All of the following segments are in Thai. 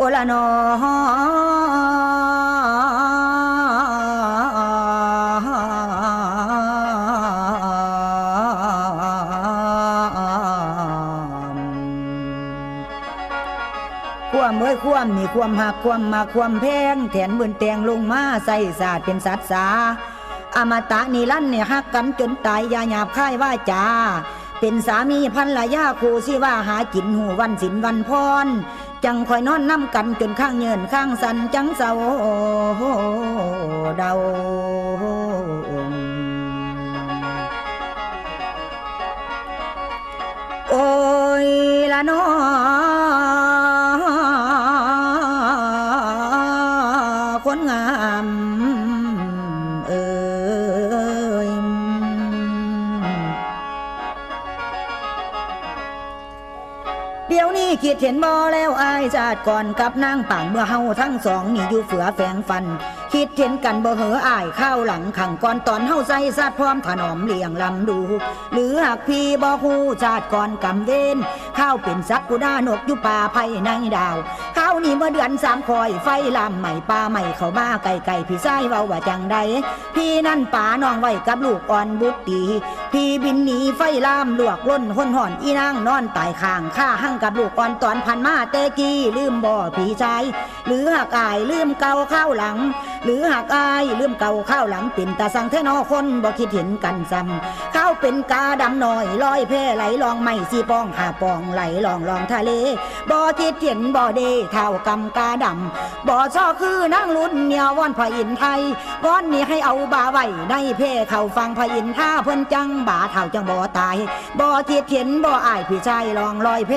โอละนอความเมื่อความมีความหักความมาความแพงแถนบืนแตงลงมาใส่ศาสตร์เป็นสัตสาอมตะนิรันเนี่ยฮักกันจนตายยาหยาบค่ายว่าจาเป็นสามีพันละยาคูสิว่าหากินหูวันสินวันพร จังคอยนอนน้ำกันจนข้างเยินข้างสันจังเศร้าเดาโอ้ยละนอ เห็นบ่แล้วอายชาติก่อนกับนางป่างเมื่อเฮาทั้งสองนี่อยู่เฟือแฝงฟัน คิดเห็นกันบ่เหออายข้าวหลังขังก่อนตอนเฮาใส่ซาดพร้อมถนอมเลี้ยงลำดู หรือหากพี่บ่ฮู้ชาติก่อนกำเวนข้าวเป็นสักกุดานกอยู่ป่าไผ่ในดาวข้าวนี่เมื่อเดือนสามคอยไฟลามใหม่ป่าใหม่เข้ามาไก่ไก่พี่ไส้เว้าว่าจังใดพี่นั่นป่าน้องไว้กับลูกอ่อนบุตรดีพี่บินหนีไฟลามลวกล้นคนห่อนอีนางนอนตายข้างข้าหั่งกับลูกอ่อนตอนพันมาเตกี้ลืมบ่พี่ชาย หรือหากอายลืมเก่าข้าวหลัง หรือหากอายลืมเก่าข้าวหลังเป็นตาสังเทนอคนบ่คิดเห็นกันซ้ำข้าวเป็นกาดำหน่อยลอยแพไหลลองไม่สีปองหาปองไหลลองลองทะเลบ่คิดเห็นบ่เดเท่ากำกาดำบ่ชอคือนั่งลุ้นเนี่ยวอนพระอินไทยวอนนี่ให้เอาบาไว้ในเพเข้าฟังพระอินท่าเพิ่นจังบาเท่าจังบ่ตายบ่คิดเห็นบ่อายพี่ชายลองลอยแพ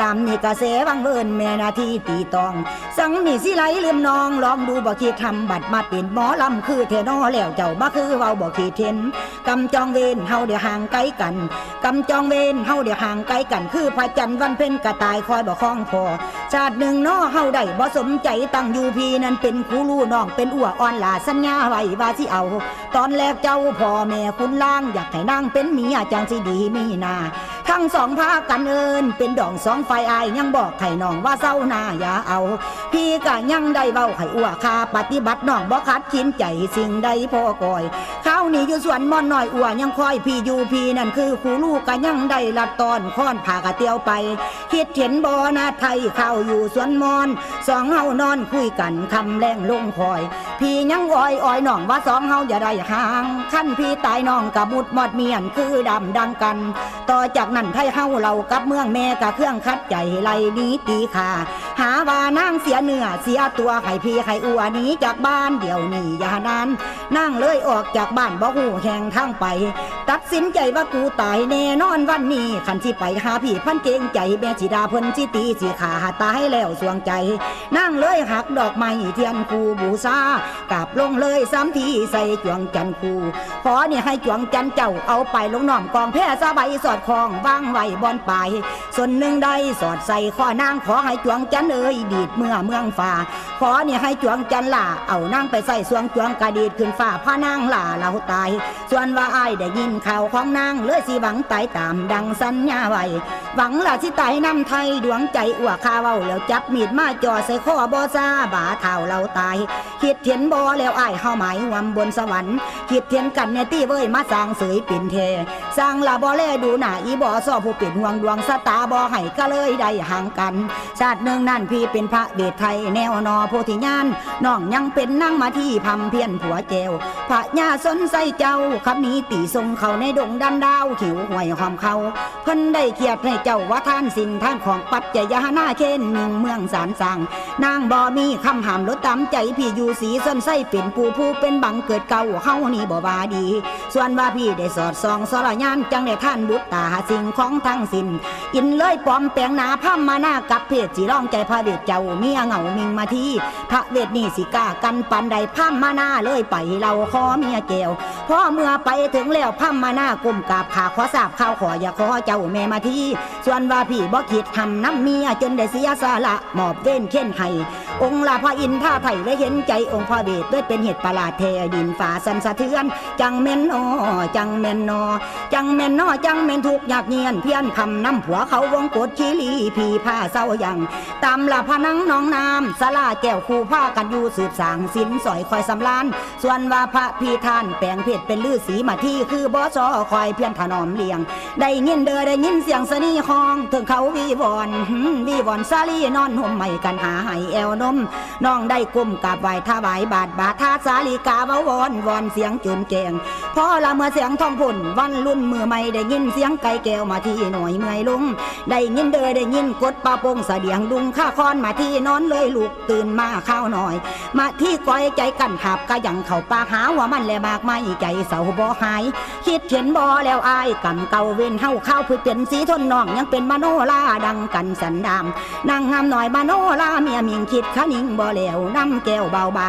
ตามนี่กระแสวังเวินแม่นาทีตีตอง สังนี่สิไหลลืมนองลองดูบ่คิดทำบัตรมาเป็นหมอลำคือเทนอแล้วเจ้ามาคือเว้าบ่คิดเห็นกำจองเวรเฮาเดี๋ยวห่างไกลกันกำจองเวรเฮาเดี๋ยวห่างไกลกัน คือพระจันทร์วันเพ็ญกระต่ายคอยบ่คล้องพอชาติหนึ่งน้อเฮาได้บ่สมใจตั้งอยู่พีนั้นเป็นครูลู่น้องเป็นอั่วอ่อนหลาสัญญาไว้ว่าสิเอา ตอนแรกเจ้าพ่อแม่คุณล่างอยากให้นางเป็นเมียจังสิดีมีนา ทั้งสองพากันเอินเป็นดองสองไฟอายยังบอกไข่น้องว่าเศร้าหน้าอย่าเอา พี่ก็ยังได้เบาไข่อั่วคาปฏิบัติน้องบ่คัดขินใจสิ่งใดพ่อก่อยข้าวนี่อยู่สวนม่อนน้อยอั่วยังคอยพี่อยู่พี่นั่นคือครูลูกก็ยังได้ลัดตอนค้อนผ่ากะเตียวไปคิดเห็นบ่นาไทยเข้าอยู่สวนมอนสองเฮานอนคุยกันคำแรงลงคอย พี่ยังอ้อยอ้อยน้องว่าสองเฮาอย่าได้ห่างขั้นพี่ตายน้องกับมุดหมดเมียนคือดำดังกัน ต่อจากนั้นไทยเฮาเรากับเมืองแม่กับเครื่องคัดใจไล่หนี้ตีขาหาว่านางเสียเนื้อเสียตัวให้พี่ให้อัวนี้จากบ้านเดี๋ยวนี้อย่านานนั่งเลยออกจากบ้านบ่หูแหงทางไป ตัดสินใจว่ากูตายแน่นอนวันนี้ขันสิไปหาพี่พันเกรงใจแม่สิดาเพิ่นสิตีสิขาตายแล้วสวงใจ นั่งเลยหักดอกไม้เทียนคูบูชากราบลงเลยสามทีใส่จวงจันคูขอเนี่ยให้จวงจันเจ้าเอาไปลงน้อมกองแพ่สบายสอดคองวางไว้บอนปลายส่วนหนึ่งได้สอดใส่ข้อนางขอให้จวงจันเอ้ยดีดเมื่อเมืองฟ้าขอเนี่ยให้จวงจันล่าเอานางไปใส่สวงจวงกระดีดขึ้นฟ้าพานางล่าเราตาย ส่วนว่าอายได้ยินข่าวของนางเลยสิหวังตายตามดังสัญญาไว้หวังล่ะสิตายน้ำไทยดวงใจอ้วกคาเว้าแล้วจับมีดมาจ่อใส่ข้อบอซาบาเท่าเราตายคิดเห็นบ่แล้วอ้ายเฮาหมายหวมบนสวรรค์คิดเห็นกันเนี่ยตี้เว้ยมาสร้างเสยปิ่นเทสร้างละบ่แลดูหน้าอีบ่ซอผู้เป็นห่วงดวงสตาบ่ให้ก็เลยได้ห่างกัน ชาติหนึ่งนั่นพี่เป็นพระเดชไทยแนวนอโพธิญาณน้องยังเป็นนั่งมาที่พำเพียนผัวแจวพระญาสนใส่เจ้าคำนี้ตีทรงเขาในดงดันดาวขิวห่วยหอมเขาเพิ่นได้เกียรติให้เจ้าว่าท่านสินท่านของปัจจยาหน้าเช่นหนึ่งเมืองสารสั่งนางบ่มีคำห้ามลดตามใจพี่อยู่สีส้นไส้เป็นปูผู้เป็นบังเกิดเก่าเฮานี่บ่บาดี ส่วนว่าพี่ได้สอดส่องสรญานจังได้ท่านบุตรตาสิ่งของทั้งสิ้นอินเลยปลอมแปลงหนาพามาหน้ากับเพศสีร้องใจพระเวทเจ้าเมียเหงามิงมาที่พระเวทนี่สิก้ากันปันใดพามาหน้าเลยไปเราขอเมียแก้วพ่อเมื่อไปถึงแล้วพัมมาหน้ากลุ่มกราบขาขอทราบข่าวขออย่าขอเจ้าแม่มาที่ ส่วนว่าพี่บ่คิดทำน้ำเมียจนได้เสียสละหมอบเว้นเข่นให้องค์ลาพระอินท่าไทยและเห็นใจองค์พระเวทด้วยเป็นเหตุประหลาดเทดินฝ่าสันสะเทือน จังแม่นนอจังแม่นนอ จังแม่นนอจังแม่นทุกข์ยากเงียนเพี้ยนคำน้ำผัวเขาวงกดชีลีพีผ้าเศร้ายังตามลาพนังน้องน้ำสลาแก้วคู่ผ้ากันอยู่สืบสางสินสอยคอยสำลาน ส่วนว่าพระพี่ท่านแปลงเพศเป็นลือสีมาที่คือบอสอคอยเพียนถนอมเลียง ได้ยินเด้อได้ยินเสียงสนีห้อง ถึงเขาวีวอนวีวอนซาลีนอนห่มไม่กันหาให้แอวนมน้องได้กุมกราบไหวถวายบาทบาท่าสาลีกาเว้าวอนวอนเสียงจุนแกงพอละเมื่อเสียงทองพุ่นวันรุ่นมือใหม่ได้ยินเสียงไก่แก้วมาที่หน่อยเมื่อยลุงได้ยินเด้อได้ยินกดปาปงเสดียงดุงข้าคอนมาที่นอนเลยลูกตื่นมาข้าวหน่อย มาที่ก้อยใจกันหับกะยังเข้าปากหาว่ามันแลมากไม่ใจเสาบ่หาย คิดเห็นบ่แล้วอายกำเก่าเว้นเฮาข้าวพืชเป็นสีทนน้องยังเป็นมโนลาดังกันสันดามนางงามหน่อยมโนลาเมียมิงคิดขะนิงบ่แล้วน้ำแก้วเบาบา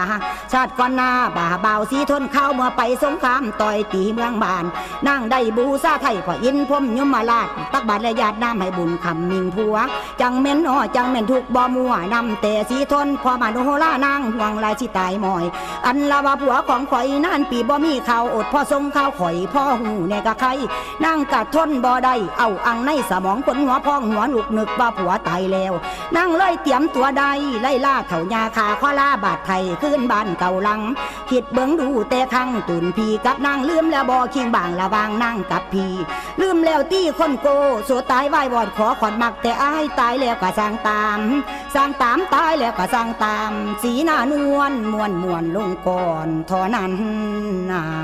ชาติก่อนหน้าบ่าเบาสีทนข้าวเมื่อไปสงครามต่อยตีเมืองบานนางได้บูซาไทยพออินพรมยมมาลาดตักบาตรและญาติน้ำให้บุญคำมิงผัว จังแม่นอ้อจังแม่นทุกบ่มัวนำแต่สีทนพอมาโนลานางห่วงลายสิตายมอย อันละว่าผัวของข่อยนานปีบ่มีเข้าวอดพ่อทรงข้าวข่อยพ่อหูแน่กะใครนางกะทนบ่ได้เอาอังในสมองคนหัวพองหัวลูกนึกว่าผัวตายแล้วนางเลยเตรียมตัวใดไล่ล่าเขายาคาข้อล่าบาดไทยขึ้นบ้านเก่าลังคิดเบิ่งดูแต่ครั้งตุนพีกับนางลืมแล้วบ่เคียงบางระวางนางกับพีลืมแล้วตี้คนโกสัวตายวายวอดขอขอดมักแต่อ้ายตายแล้วก็สร้างตามสร้างตามตายแล้วก็สร้างตาม สีหน้านวลมวนมวนลงก่อนท่านั้นนา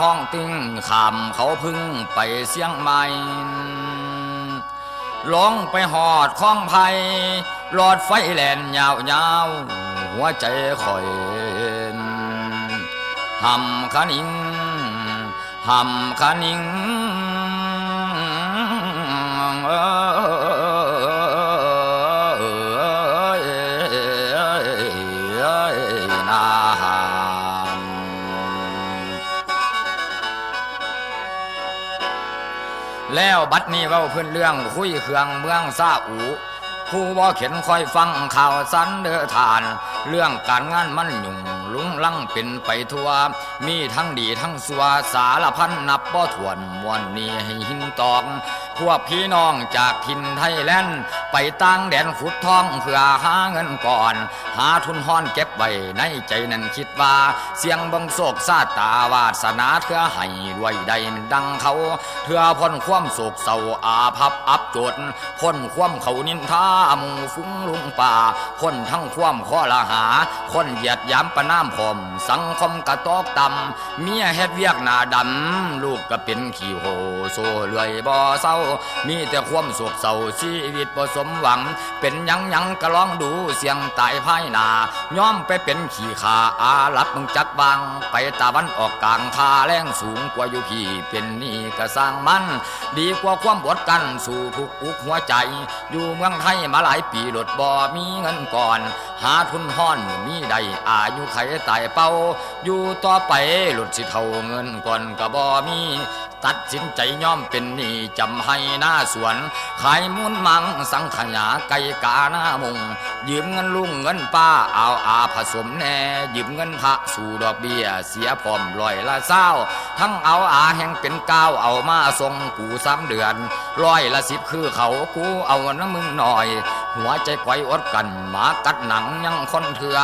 ห้องติ้งขำเขาพึ่งไปเสียงใหม่ลงไปหอดข้องไผ่หลอดไฟแลนยาวยาวๆหัวใจคอยหำคันิงหำคันิง แล้วบัดนี้เว้าเพื่อนเรื่องคุยเครื่องเมืองซาอูผู้บ่เข็นคอยฟังข่าวสันเดือทาน เรื่องการงานมันยุ่งลุง ลังเป็นไปทั่ว มีทั้งดีทั้งสัวสารพันนับบ่ถ้วนมวนนี้ให้หินตองพวกพี่น้องจากถิ่นไทยแลนด์ไปตั้งแดนขุดทองเพื่อหาเงินก่อน หาทุนห้อนเก็บไว้ในใจนั้นคิดว่า เสียงบังโศกซาตาวาสนาเถื่อให้รวยได้ดังเขาเถื่อพ้นความโศกเศร้าอาภัพอับจดพ้นความเขานินทาหมูฟุ้งลุงป่าพ้นทั้งความข้อละหา คนเหยียดยามประนามผม สังคมกระตอกต่ำเมียเฮ็ดเวียกหน้าดำ ลูกก็เป็นขี้โหโซเลื่อยบ่เศร้า มีแต่ความโศกเศร้าชีวิตบ่สมหวัง เป็นยังยังก็ลองดูเสียงตายภายหน้าย้อมไปเป็นขี้ขาอาลับมึงจักบาง ไปตะวันออกกลางคาแรงสูงกว่าอยู่พี่เป็นนี่ก็สร้างมัน ดีกว่าความบดกันสู่ทุกอุกหัวใจ อยู่เมืองไทยมาหลายปีหลดบ่มีเงินก่อน หาทุนห้อนมีใดอายุไขตายเป้าอยู่ต่อไปหลุดสิเท่าเงินก่อนก็บ่มี ตัดสินใจย่อมเป็นหนี้จำให้หน้าสวน ขายมูลมังสังขยาไก่กาหน้ามุง ยืมเงินลุงเงินป้าเอาอาผสมแน่ ยืมเงินพระสู่ดอกเบี้ยเสียพร้อมลอยละเศร้า ทั้งเอาอาแห่งเป็นก้าวเอามาส่งกูสามเดือนร้อยละสิบคือเขากูเอาน้ำมึงหน่อย หัวใจไกวอดกันหมากัดหนังยังคนเถื่อ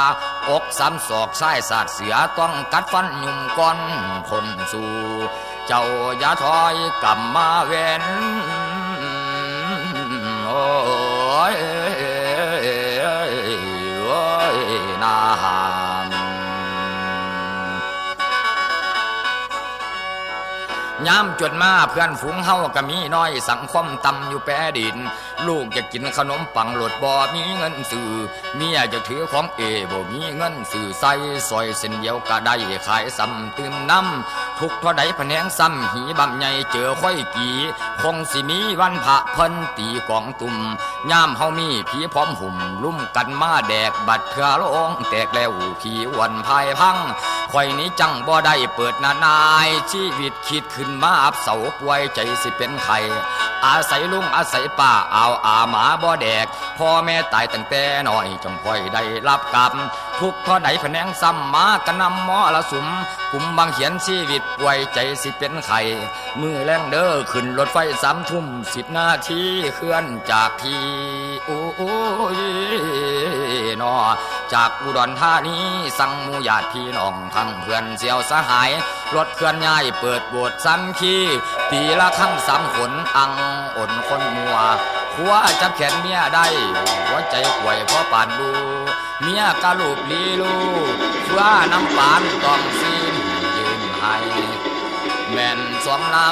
อกสามศอกไส้สาดเสือต้องกัดฟันยุ่มก้อนคนสู่ เจ้าอย่าถอยกลับมาเว้นโอ้ยนาย้ำจวนมาเพื่อนฝูงเฮาก็มีน้อยสังคมต่ำอยู่แปรดิน ลูกจะกินขนมปังหลดบ่มีเงินซื้อเมียจะถือของเอบ่มีเงินซื้อใส่ซอยเส้นเดียวก็ได้ขายซ้ำตื่มน้ำทุกท่าใดแผนงซ้ำหีบำใหญ่เจอค่อยกี่คงสิมีวันพระเพิ่นตีกองตุ่มย่ามเฮามีผีพร้อมหุ่มลุ่มกันมาแดกบัดเถื่อลงแตกแล้วผีวันพายพังข่อยนี้จังบ่ได้เปิดนานายชีวิตคิดขึ้นมาอับเสาป่วยใจสิเป็นไข่ อาศัยลุงอาศัยป้าเอาอาหมาบ่แดกพ่อแม่ตายตั้งแต่น้อยจงพ่อยได้รับกรรม ทุกข์เท่าใดแผนงซ้ำมากระนำหมอละสุมกุมบางเขียนชีวิตป่วยใจสิเป็นไข่มือแรงเด้อขึ้นรถไฟสามทุ่มสิบนาทีเคลื่อนจากทีโอ้ยนอจากอุดรธานีสั่งมูญาติพี่น้องทั้งเพื่อนเสียวสหาย รถเคลื่อนย้ายเปิดโบสถ์สันคีปีละครั้งสามขนอังอ่นคนมัวหัวจับแขนเมียได้หัวใจป่วยเพราะปานดู เมียกะลูกลีลูกว่าน้ำปานต้องซีนยืนให้แม่นสวงน้